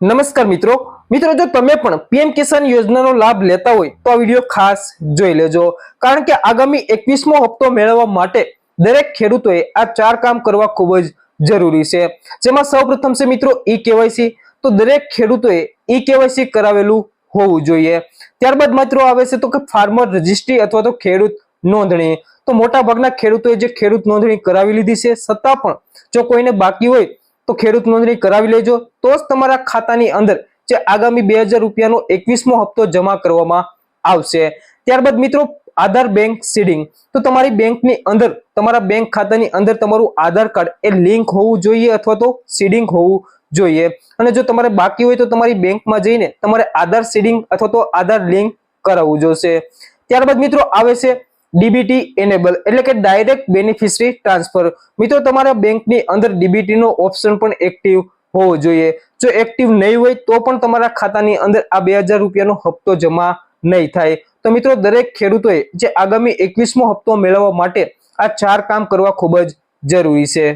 નમસ્કાર મિત્રો. મિત્રો, જો તમે પણ પીએમ કિસાન યોજનાનો લાભ લેતા હોય તો આ વીડિયો ખાસ જોઈ લેજો. કારણ કે આગામી એકવીસમો હપ્તો મેળવવા માટે દરેક ખેડૂતોએ આ ચાર કામ કરવા ખૂબ જ જરૂરી છે. જેમાં સૌપ્રથમ છે મિત્રો ઈ કેવાયસી તો દરેક ખેડૂતોએ ઈ કેવાયસી કરાવેલું હોવું જોઈએ. ત્યારબાદ મિત્રો આવે છે તો કે ફાર્મર રજિસ્ટ્રી અથવા તો ખેડૂત નોંધણી. તો મોટાભાગના ખેડૂતોએ જે ખેડૂત નોંધણી કરાવી લીધી છે, છતાં પણ જો કોઈને બાકી હોય તો ખેડૂત નોંધણી કરાવી લેજો. તો જ તમારા ખાતાની અંદર જે આગામી બે હજાર રૂપિયાનો એકવીસમો હપ્તો જમા કરવામાં આવશે. ત્યારબાદ મિત્રો, આધાર બેંક સીડિંગ. તો તમારી બેંકની અંદર, તમારા બેંક ખાતાની અંદર તમારું આધાર કાર્ડ એ લિંક હોવું જોઈએ અથવા તો સીડિંગ હોવું જોઈએ. અને જો તમારે બાકી હોય તો તમારી બેંકમાં જઈને તમારે આધાર સીડિંગ અથવા તો આધાર લિંક કરાવવું જોશે. ત્યારબાદ મિત્રો, આવે છે ડીબીટી એનેબલ એટલે કે ડાયરેક્ટ બેનિફિશરી ટ્રાન્સફર મિત્રો, તમારા બેંકની અંદર ડીબીટી નો ઓપ્શન પણ એક્ટિવ હોવો જોઈએ. જો એક્ટિવ નહીં હોય, તો પણ તમારા ખાતાની અંદર આ બે હજાર રૂપિયાનો હપ્તો જમા નહીં થાય. તો મિત્રો, દરેક ખેડૂતોએ જે આગામી એકવીસમો હપ્તો મેળવવા માટે આ ચાર કામ કરવા ખૂબ જ જરૂરી છે.